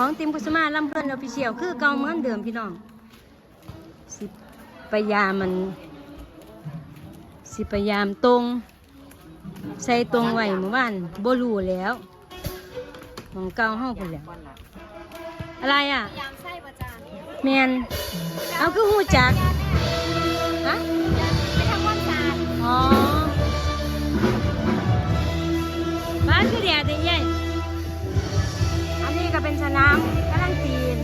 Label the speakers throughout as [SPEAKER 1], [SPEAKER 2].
[SPEAKER 1] ของติมกุสมาลำเพลินออฟิเชียลคือเก่าเหมือนเดิมพี่น้อง สิพยายามมัน สิพยายามตรง ใส่ตรงไว้เมื่อวานบ่รู้แล้วของเก่าห้องคนแล้ว อะไรอะ
[SPEAKER 2] ยามน
[SPEAKER 1] แมนเอาคือหูจักฮะ
[SPEAKER 2] อ๋
[SPEAKER 1] อบ้านคือเดียดใหญ่อัน ก็เป็นสนามกำลังตีน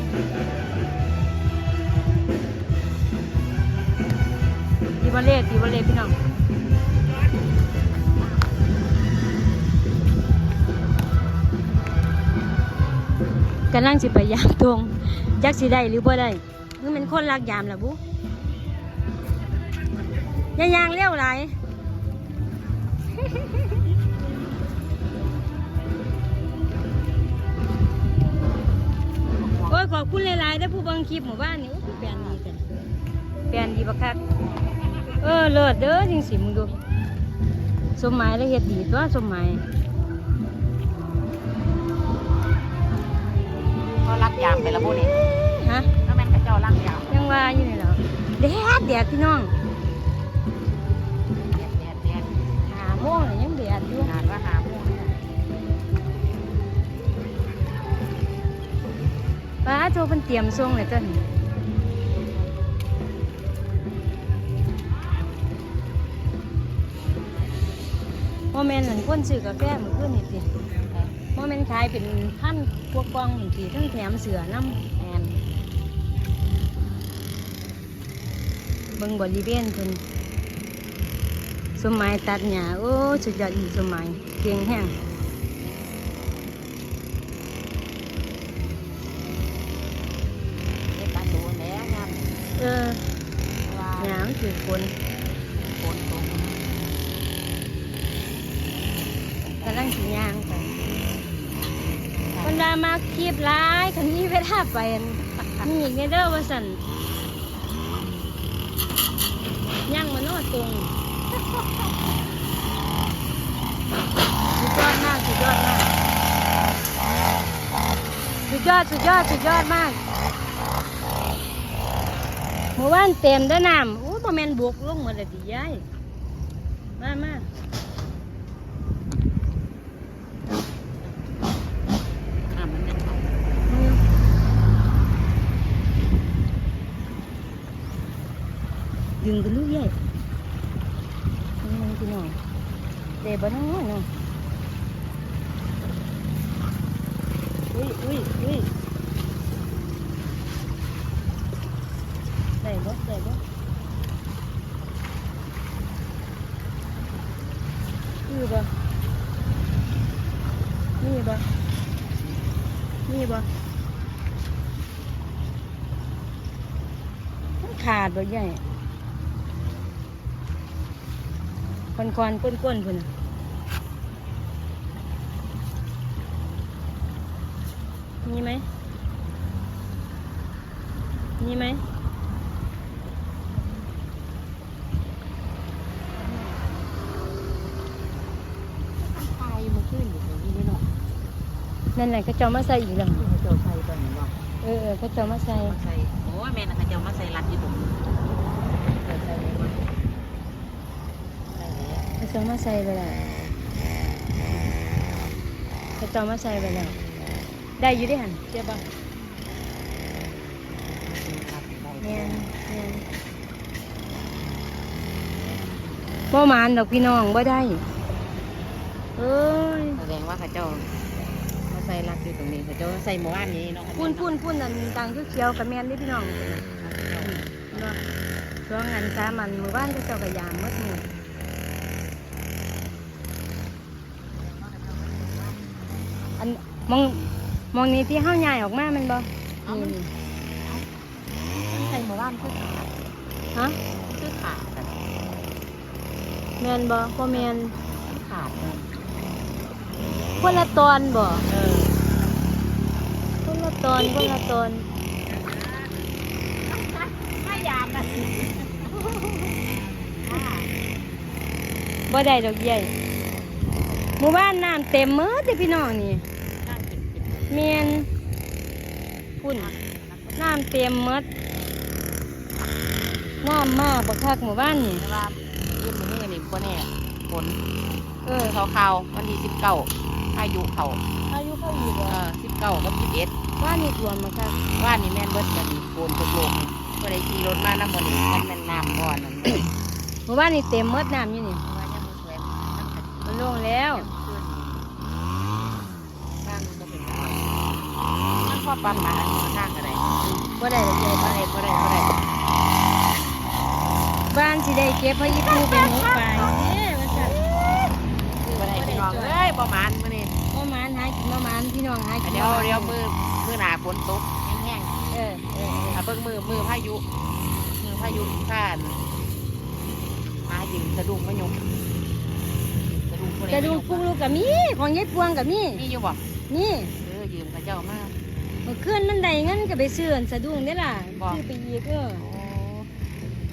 [SPEAKER 1] ตีบอลเล่ตีบอลเล่พี่น้องกำลังสิไปยามตรงจักสิได้หรือบ่ได้คือเป็นคนรักยามล่ะบุยายางเลี้ยวไหล ยโอ้ยขอบคุณหลายๆได้อผู้เบังคลิปหมู่บ้านนี่โอ้ยแปลนดีจังแปลนดีบักคักเออเลิศเด้อจริงสิมึงดูสมหมายแล้วเฮ็ดดีตัวสมหมาย
[SPEAKER 3] เขารักยามไปแล้วพวกนี้
[SPEAKER 1] ฮะ
[SPEAKER 3] ก็แม่นกระเจ้ารักยาม
[SPEAKER 1] ยังว่าอยู่นี่เหรอแดดแดดพี่น้อง เพิ่นเตรียมส่งเลยต้นโมเมนต์หลังคนซื้อกาแฟมื้อคืนนี่สิโมเมนต์ขายเป็นพันพวกกองนี่สิทั้งแถมเสือน้ำแอนเบิ่งบริเวณเพิ่นสมัยตัดหญ้าโอ้สุดยอดสมัยเก่งแห้ง หญ้ามันถือคน
[SPEAKER 3] คนตรง
[SPEAKER 1] กำลังสิย่างไปคนดามาคีบร้ายคันนี้เวลาไปอั่นนี่ไงเด้อว่าสันย่างมันโนตรงสุดยอดมากสุดยอดมากสุดยอดสุดยอดสุดยอดมากหมู่บ้านเต็มเด้วยน้ำอู้บ่ แมนบวกลงมดเลยดิยายมามา
[SPEAKER 3] อะมันยังเอา
[SPEAKER 1] อืมดึงกันลูกใหญ่นี่มันพี่น้องเดบน้อยเนาะอุ้ยอุ้ยอุ้ยได้บ่ได้บ่ คือบ่นี่บ่นี่บ่มันขาดบ่ใหญ่คอนคอนก้นก้นพุ่นน่ะมีไหมมีไหม
[SPEAKER 3] ตายมันขึ้นอยู่ตรงนี้นี่เนาะ
[SPEAKER 1] นั่นแหละก็เจ้ามาใส่อีกแล้ว
[SPEAKER 3] ที่เขาเจ้าใส่ตอนนี้เนาะ
[SPEAKER 1] เออเออก็เจ้ามาใส่
[SPEAKER 3] มาใส่โอ้ยแม่น่ะเขาเจ้ามาใส่รัดอยู่ตรงนี้เจ้าใส่เลยมั้ยใส่เลย
[SPEAKER 1] ก็เจ้ามาใส่ไปแล้วก็เจ้ามาใส่ไปแล้วได้อยู่ดิหันเจ็บบ่
[SPEAKER 3] ครับได้
[SPEAKER 1] เนียนเนียนบ่หมานดอกพี่น้องบ่ได้เอ้ย
[SPEAKER 3] แสดงว่าเขาเจ้ามาใส่รัดอยู่ตรงนี้เขาเจ้าใส่หมู่บ้านนี้เนาะ
[SPEAKER 1] พุ่นพุ่นพุ่นนั่นดังเขียวๆกับแม่นเดิพี่น้องเนาะช่วงงานสามันหมู่บ้านก็เจ้าก็ยามหมดนี่อันมองมองนี้ที่เฮาย้ายออกมาแมันบ่นี่
[SPEAKER 3] ใส่หมู่บ้านคือขาด
[SPEAKER 1] ฮะ
[SPEAKER 3] คือขาดแบบ
[SPEAKER 1] แม่นบ่บ่แม่น
[SPEAKER 3] ขาดเลย
[SPEAKER 1] คนละตอนบ่
[SPEAKER 3] เออ
[SPEAKER 1] คนละ ตอนคนละตอน
[SPEAKER 3] ไม่ยามนะ
[SPEAKER 1] บ่ได้ดอกใหญ่หมู่บ้านน้ำเต็มหมืดเด้อพี่น้องนี่แม่นพุ่นน้ำเต็มหมดน้ำมากบักคักหมู่บ้านนี่
[SPEAKER 3] แต่ว่ายืมมือนี่นี่บ่แน่ฝน
[SPEAKER 1] เออ
[SPEAKER 3] เขาข่าวๆวันที่สิบเก้าอายุเขา
[SPEAKER 1] อายุ เข้าอยู่
[SPEAKER 3] เอ
[SPEAKER 1] บ่
[SPEAKER 3] อสิบเก้ากับสิบเอ็ด
[SPEAKER 1] บ้านนี่ท่วมบักคัก
[SPEAKER 3] ว่านนี่แม่นเบิดกันโกนตกลงก็ได้ขี่รถมาน้ำมันนี่มันแม่นน้ำบ่อนั่นเลย
[SPEAKER 1] หมู่บ้านนี่เต็มหมดน้ำอยู่นี่
[SPEAKER 3] ว่ายังบ่สวยน้ำกัน
[SPEAKER 1] มันโล่งแล้ว
[SPEAKER 3] ขึ้นทางก็เป็นอะไรมันพอปั๊มมาอันนี้ทางอะไร
[SPEAKER 1] บ่ได้เลย
[SPEAKER 3] บ่ได้บ่ได้บ่ได้
[SPEAKER 1] บ้านสิได้เก็บพระอีปูเป็นหมูไปเด้ว่าซั่น
[SPEAKER 3] บ่ได้พี่น้องเอ้ยประมาณมื้อนี้
[SPEAKER 1] บ่มานหากิ นบ่มานพี่น้องหากิน
[SPEAKER 3] เดี๋ยวเดี๋ยวมือมือหนาฝนตกแห้ง
[SPEAKER 1] เออเออ
[SPEAKER 3] ๆอะเบิ่งมือมือพายุ มือพายุท่านหาจริงสะดุ้งมะยมสะดุ้งผู้ใก
[SPEAKER 1] ระดูกปุกลูกก็มีของยายพวงก็มี
[SPEAKER 3] มีอยู่บ่
[SPEAKER 1] นี่
[SPEAKER 3] เออยืมพระเจ้ามา
[SPEAKER 1] เมื่อคืนมันได้เงินก็ไปซื้ออันสะดุ้งได้อล่ะ
[SPEAKER 3] บ่
[SPEAKER 1] ซื้อไปอีกเออ
[SPEAKER 3] โอ้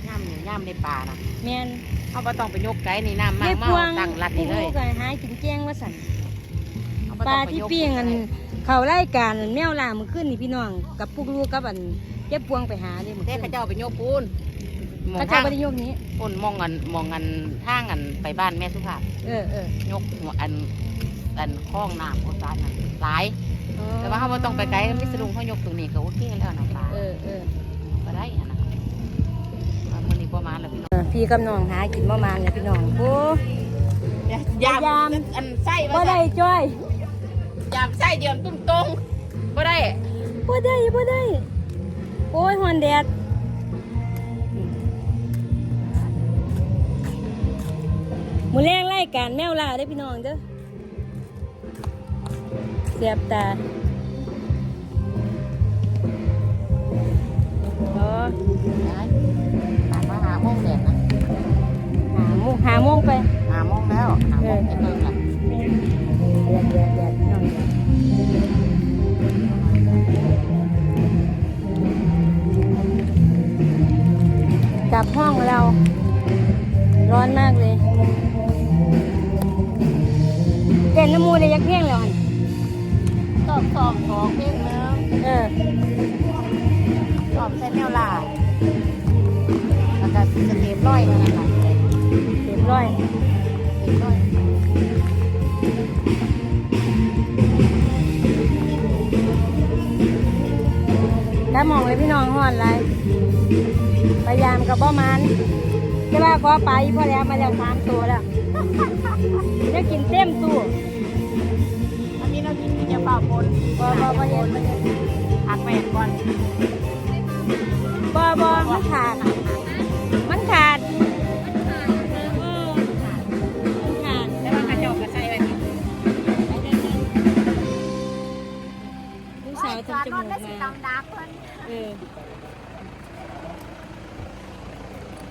[SPEAKER 3] ย่ำนี่ย่ำในป่านะ
[SPEAKER 1] แม่น
[SPEAKER 3] เขาบ่ต้องไปยกไก่นี่น้ำมายา
[SPEAKER 1] ย
[SPEAKER 3] เมา
[SPEAKER 1] พวง
[SPEAKER 3] ตั้งรัดนี่เลย
[SPEAKER 1] ปุกก็หากินแกงว่าสั่น
[SPEAKER 3] เขาบ่
[SPEAKER 1] ป
[SPEAKER 3] ต้
[SPEAKER 1] ลา
[SPEAKER 3] องไป
[SPEAKER 1] ที่
[SPEAKER 3] ยก
[SPEAKER 1] ปิ้งอันเขารายการอันแมวล่าเมื่อคืนนี่พี่น้องกับปุกลูกกับอันยายพวงไปหาเด้เมื่อ
[SPEAKER 3] เท
[SPEAKER 1] คืน
[SPEAKER 3] พเจ้าไปโยกปูนมอง
[SPEAKER 1] เขา
[SPEAKER 3] ทา
[SPEAKER 1] เจ้างบ่ได้ยกนี้
[SPEAKER 3] ปูนมองกันมองกันทางกันไปบ้านแม่สุภาพ
[SPEAKER 1] เออเออย
[SPEAKER 3] กหัวอันอันคล้องน้ำโคตรนั่นหลาย
[SPEAKER 1] อ๋อ
[SPEAKER 3] แต่ว่าเขาบ่ต้องไปไกลมิสรุงเขายกตรงนี้ก็โอเคแล้วนะป่า
[SPEAKER 1] เออเออ
[SPEAKER 3] ก็ได้อะนะว่ามื้อนี้ประมาณแล้วพี่น้อง
[SPEAKER 1] เออพี่กับน้องหากินบ่มานเลยพี่น้องโอ้
[SPEAKER 3] ยาม
[SPEAKER 1] ยาม
[SPEAKER 3] อันไส้
[SPEAKER 1] บ่ได้จ้อย
[SPEAKER 3] ยามไส้เดียวตุ้มตรงบ่ได้
[SPEAKER 1] บ่ได้บ่ได้ โอ้ยฮอนแดดมือแรงไล่การแมวล่าได้อพี่น้องเด้อเสียบตาอ๋อ
[SPEAKER 3] ได้ผ่านมาหาโมงแดดนะ
[SPEAKER 1] หาโมงหาโมงไป
[SPEAKER 3] หาโมงแล้วหาโมง
[SPEAKER 1] ห้องเรา ร้อนมากเลยเต้นน้ำมูเลยยักเพียงแล้วหั่น
[SPEAKER 3] ตอบสอบของเพียงนึง
[SPEAKER 1] เออ
[SPEAKER 3] สอบใช้แนวลาแล้วก็สเต็ปร้อยเท่านั้นแหละ
[SPEAKER 1] เรียบร้อย
[SPEAKER 3] สเต็ปร้อย
[SPEAKER 1] แล้วมองเลยพี่น้องห่อนไรพ ยายามกับบ่มันจะว่าขอไปพอแล้วมาแล้วสามตัวแล้วจะกินเต็มตู้
[SPEAKER 3] อันนี้เรากินกินยาเปล่าปน
[SPEAKER 1] บ่บ่บ่เย็นบ่เย็น
[SPEAKER 3] หักแม่ก่อน
[SPEAKER 1] บ่บ่มันขาด มันขาดเออมันขาด
[SPEAKER 3] แต่ว่ากระจกกระใส่ไว้นี่
[SPEAKER 1] ลูกสาวทำจมูก
[SPEAKER 2] ได้สิ
[SPEAKER 1] มา
[SPEAKER 2] ตำดักเพิ่น
[SPEAKER 1] เออ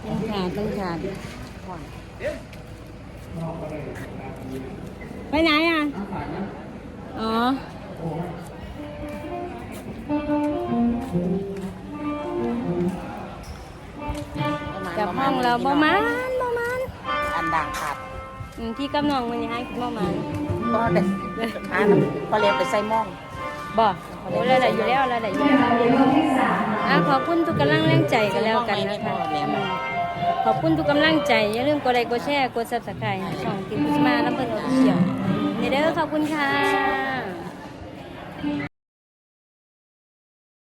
[SPEAKER 1] ต้อง ขาดต้องขาด
[SPEAKER 3] ก่อน
[SPEAKER 1] ไปไหนอะ อ๋อกับห้องเราบ่มานบ่มาน
[SPEAKER 3] อันด่างขาด
[SPEAKER 1] อืมพี่กับน้องมันยังให้กินบ่มาน
[SPEAKER 3] ก็เด็กอันพอเรียนไปใส่หม่อง
[SPEAKER 1] บ่โอ้แล้วได้อยู่แล้วแล้วได้อยู่แล้วอะขอบคุณทุกกำลังแรงใจกันแล้วกันนะคะอืม ขอบคุณทุกกำลังใจ อย่าลืมกดไลค์กดแชร์ กด Subscribe ช่องติมพุชมาลำเพิ่นออฟฟิเชียลนี่เด้อขอบคุณค่ะ